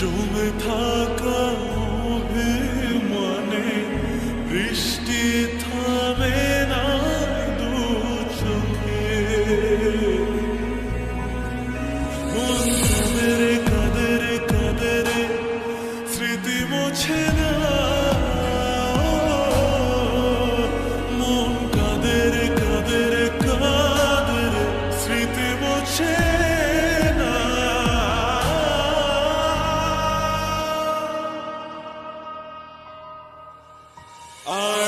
show Uh